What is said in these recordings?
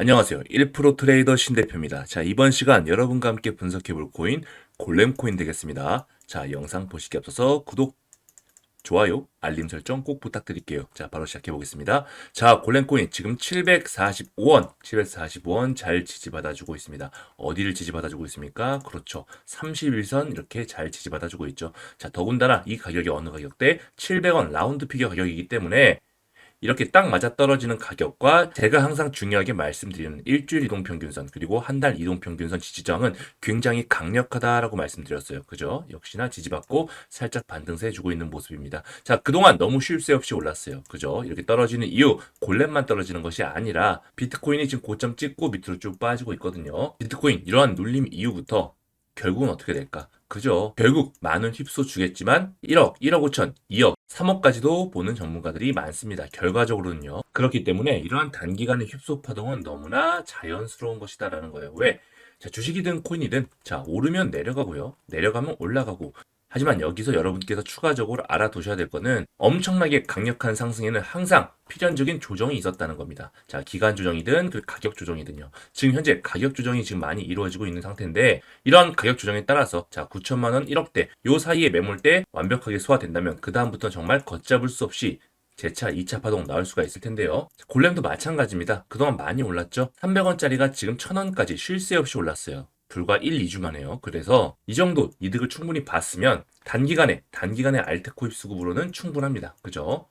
안녕하세요. 1프로 트레이더 신 대표입니다. 자, 이번 시간 여러분과 함께 분석해 볼 코인 골렘 코인 되겠습니다. 자, 영상 보시기 앞서서 구독, 좋아요, 알림 설정 꼭 부탁드릴게요. 자, 바로 시작해 보겠습니다. 자, 골렘코인 지금 745원, 745원 잘 지지받아주고 있습니다. 어디를 지지받아주고 있습니까? 그렇죠. 31선 이렇게 잘 지지받아주고 있죠. 자, 더군다나 이 가격이 어느 가격대? 700원 라운드 피겨 가격이기 때문에 이렇게 딱 맞아 떨어지는 가격과 제가 항상 중요하게 말씀드리는 일주일 이동평균선 그리고 한 달 이동평균선 지지정은 굉장히 강력하다라고 말씀드렸어요. 그죠? 역시나 지지받고 살짝 반등세 해주고 있는 모습입니다. 자, 그동안 너무 쉴 새 없이 올랐어요. 그죠? 이렇게 떨어지는 이유, 골렘만 떨어지는 것이 아니라 비트코인이 지금 고점 찍고 밑으로 쭉 빠지고 있거든요. 비트코인 이러한 눌림 이후부터 결국은 어떻게 될까? 그죠. 결국 많은 휩소 주겠지만 1억, 1억 5천, 2억, 3억까지도 보는 전문가들이 많습니다. 결과적으로는요. 그렇기 때문에 이러한 단기간의 휩소 파동은 너무나 자연스러운 것이다라는 거예요. 왜? 자, 주식이든 코인이든 자, 오르면 내려가고요. 내려가면 올라가고 하지만 여기서 여러분께서 추가적으로 알아두셔야 될 거는 엄청나게 강력한 상승에는 항상 필연적인 조정이 있었다는 겁니다. 자, 기간 조정이든 그 가격 조정이든요. 지금 현재 가격 조정이 지금 많이 이루어지고 있는 상태인데 이런 가격 조정에 따라서 자, 9천만 원 1억대 요 사이에 매물대 완벽하게 소화된다면 그 다음부터 정말 걷잡을 수 없이 재차 2차 파동 나올 수가 있을 텐데요. 골렘도 마찬가지입니다. 그동안 많이 올랐죠? 300원짜리가 지금 1000원까지 쉴 새 없이 올랐어요. 불과 1, 2주 만에요. 그래서 이 정도 이득을 충분히 봤으면 단기간에 단기간에 알테코 입 수 급으로는 충분합니다. 그죠?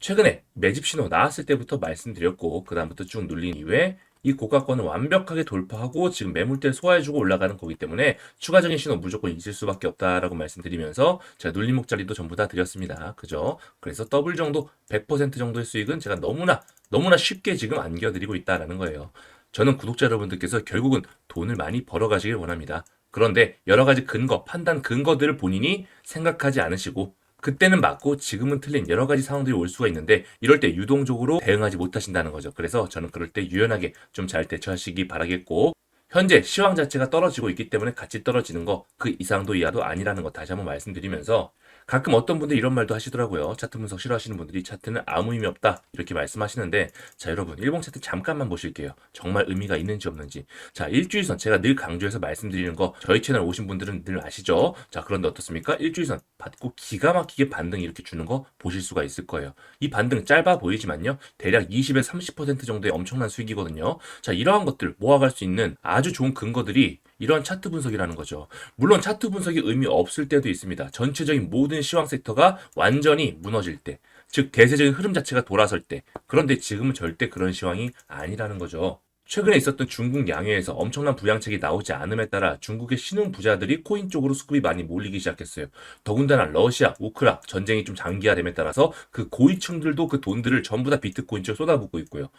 최근에 매집 신호 나왔을 때부터 말씀드렸고 그다음부터 쭉 눌린 이후에 이 고가권을 완벽하게 돌파하고 지금 매물대를 소화해주고 올라가는 거기 때문에 추가적인 신호 무조건 있을 수밖에 없다라고 말씀드리면서 제가 눌림목 자리도 전부 다 드렸습니다. 그죠? 그래서 더블 정도 100% 정도의 수익은 제가 너무나 너무나 쉽게 지금 안겨드리고 있다라는 거예요. 저는 구독자 여러분들께서 결국은 돈을 많이 벌어가시길 원합니다. 그런데 여러 가지 근거, 판단 근거들을 본인이 생각하지 않으시고 그때는 맞고 지금은 틀린 여러 가지 상황들이 올 수가 있는데 이럴 때 유동적으로 대응하지 못하신다는 거죠. 그래서 저는 그럴 때 유연하게 좀 잘 대처하시기 바라겠고 현재 시황 자체가 떨어지고 있기 때문에 같이 떨어지는 거 그 이상도 이하도 아니라는 거 다시 한번 말씀드리면서 가끔 어떤 분들이 이런 말도 하시더라고요. 차트 분석 싫어하시는 분들이 차트는 아무 의미 없다 이렇게 말씀하시는데 자 여러분 일봉 차트 잠깐만 보실게요. 정말 의미가 있는지 없는지 자 일주일선 제가 늘 강조해서 말씀드리는 거 저희 채널 오신 분들은 늘 아시죠? 자 그런데 어떻습니까? 일주일선 받고 기가 막히게 반등 이렇게 주는 거 보실 수가 있을 거예요. 이 반등 짧아 보이지만요 대략 20에 30% 정도의 엄청난 수익이거든요. 자 이러한 것들 모아갈 수 있는 아주 좋은 근거들이 이러한 차트 분석이라는 거죠. 물론 차트 분석이 의미 없을 때도 있습니다. 전체적인 모든 시황 섹터가 완전히 무너질 때, 즉 대세적인 흐름 자체가 돌아설 때. 그런데 지금은 절대 그런 시황이 아니라는 거죠. 최근에 있었던 중국 양해에서 엄청난 부양책이 나오지 않음에 따라 중국의 신흥 부자들이 코인 쪽으로 수급이 많이 몰리기 시작했어요. 더군다나 러시아, 우크라 전쟁이 좀 장기화됨에 따라서 그 고위층들도 그 돈들을 전부 다 비트코인 쪽에 쏟아붓고 있고요.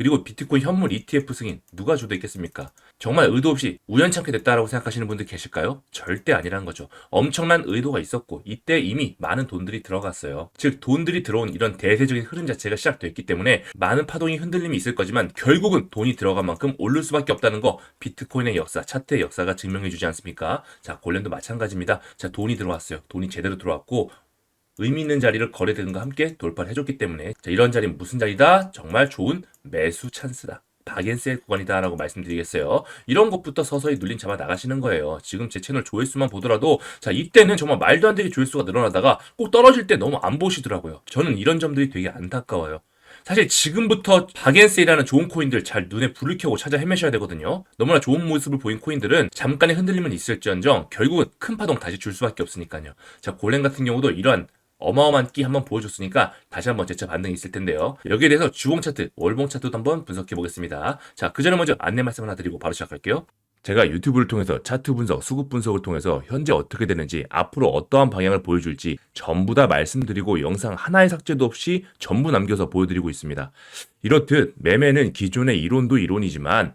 그리고 비트코인 현물 ETF 승인 누가 주도했겠습니까? 정말 의도 없이 우연찮게 됐다라고 생각하시는 분들 계실까요? 절대 아니라는 거죠. 엄청난 의도가 있었고 이때 이미 많은 돈들이 들어갔어요. 즉 돈들이 들어온 이런 대세적인 흐름 자체가 시작됐기 때문에 많은 파동이 흔들림이 있을 거지만 결국은 돈이 들어간 만큼 오를 수밖에 없다는 거 비트코인의 역사, 차트의 역사가 증명해 주지 않습니까? 자, 골렘도 마찬가지입니다. 자, 돈이 들어왔어요. 돈이 제대로 들어왔고 의미 있는 자리를 거래대금과 함께 돌파를 해줬기 때문에 자, 이런 자리는 무슨 자리다? 정말 좋은 매수 찬스다. 박앤셀 구간이다라고 말씀드리겠어요. 이런 것부터 서서히 눌림 잡아 나가시는 거예요. 지금 제 채널 조회수만 보더라도 자 이때는 정말 말도 안 되게 조회수가 늘어나다가 꼭 떨어질 때 너무 안 보시더라고요. 저는 이런 점들이 되게 안타까워요. 사실 지금부터 박앤세이라는 좋은 코인들 잘 눈에 불을 켜고 찾아 헤매셔야 되거든요. 너무나 좋은 모습을 보인 코인들은 잠깐의 흔들림은 있을지언정 결국은 큰 파동 다시 줄 수밖에 없으니까요. 자 골렘 같은 경우도 이러한 어마어마한 끼 한번 보여줬으니까 다시 한번 재차 반등이 있을 텐데요. 여기에 대해서 주봉 차트, 월봉 차트도 한번 분석해 보겠습니다. 자, 그 전에 먼저 안내 말씀 하나 드리고 바로 시작할게요. 제가 유튜브를 통해서 차트 분석, 수급 분석을 통해서 현재 어떻게 되는지, 앞으로 어떠한 방향을 보여줄지 전부 다 말씀드리고 영상 하나의 삭제도 없이 전부 남겨서 보여드리고 있습니다. 이렇듯 매매는 기존의 이론도 이론이지만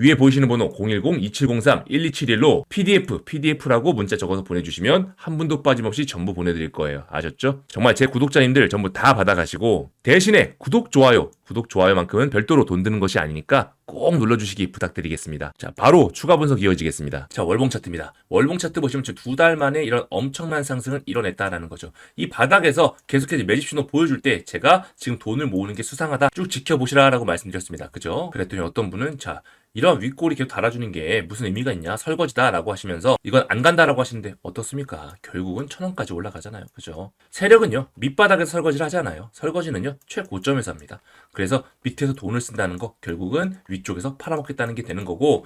위에 보이시는 번호 010-2703-1271로 PDF, PDF라고 문자 적어서 보내주시면 한 분도 빠짐없이 전부 보내드릴 거예요. 아셨죠? 정말 제 구독자님들 전부 다 받아가시고 대신에 구독, 좋아요, 구독, 좋아요만큼은 별도로 돈 드는 것이 아니니까 꼭 눌러주시기 부탁드리겠습니다. 자, 바로 추가 분석 이어지겠습니다. 자, 월봉 차트입니다. 월봉 차트 보시면 두 달 만에 이런 엄청난 상승을 이뤄냈다라는 거죠. 이 바닥에서 계속해서 매집 신호 보여줄 때 제가 지금 돈을 모으는 게 수상하다 쭉 지켜보시라라고 말씀드렸습니다. 그죠? 그랬더니 어떤 분은 자, 이런 윗골이 계속 달아주는 게 무슨 의미가 있냐 설거지다라고 하시면서 이건 안 간다라고 하시는데 어떻습니까? 결국은 천 원까지 올라가잖아요. 그죠? 세력은요 밑바닥에서 설거지를 하잖아요. 설거지는요 최고점에서 합니다. 그래서 밑에서 돈을 쓴다는 거 결국은 위쪽에서 팔아먹겠다는 게 되는 거고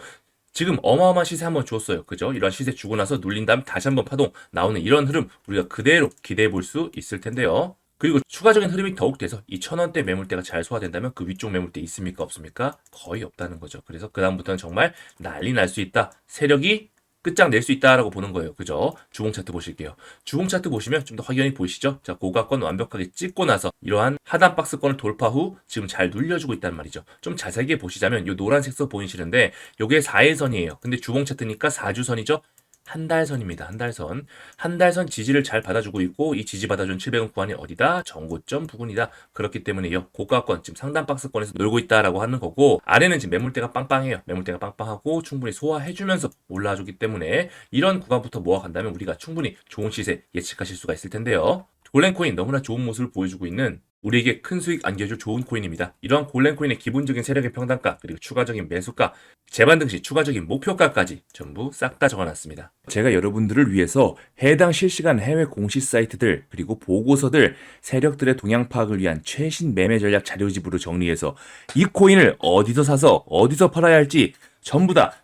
지금 어마어마한 시세 한번 줬어요. 그죠? 이런 시세 주고 나서 눌린 다음 다시 한번 파동 나오는 이런 흐름 우리가 그대로 기대해 볼 수 있을 텐데요. 그리고 추가적인 흐름이 더욱 돼서 이 천원대 매물대가 잘 소화된다면 그 위쪽 매물대 있습니까 없습니까? 거의 없다는 거죠. 그래서 그 다음부터는 정말 난리 날 수 있다. 세력이 끝장 낼 수 있다라고 보는 거예요. 그죠? 주봉 차트 보실게요. 주봉 차트 보시면 좀 더 확연히 보이시죠? 자, 고가권 완벽하게 찍고 나서 이러한 하단 박스권을 돌파 후 지금 잘 눌려주고 있단 말이죠. 좀 자세하게 보시자면 이 노란색 서 보이시는데 요게 4일선이에요. 근데 주봉 차트니까 4주선이죠. 한 달선입니다. 한 달선. 한 달선 지지를 잘 받아주고 있고 이 지지 받아준 700원 구간이 어디다? 정고점 부근이다. 그렇기 때문에 요. 고가권 지금 상단 박스권에서 놀고 있다라고 하는 거고 아래는 지금 매물대가 빵빵해요. 매물대가 빵빵하고 충분히 소화해주면서 올라와주기 때문에 이런 구간부터 모아간다면 우리가 충분히 좋은 시세 예측하실 수가 있을 텐데요. 골렌코인 너무나 좋은 모습을 보여주고 있는 우리에게 큰 수익 안겨줄 좋은 코인입니다. 이러한 골렌코인의 기본적인 세력의 평단가 그리고 추가적인 매수가 재반등 시 추가적인 목표가까지 전부 싹 다 적어놨습니다. 제가 여러분들을 위해서 해당 실시간 해외 공시 사이트들 그리고 보고서들 세력들의 동향 파악을 위한 최신 매매 전략 자료집으로 정리해서 이 코인을 어디서 사서 어디서 팔아야 할지 전부 다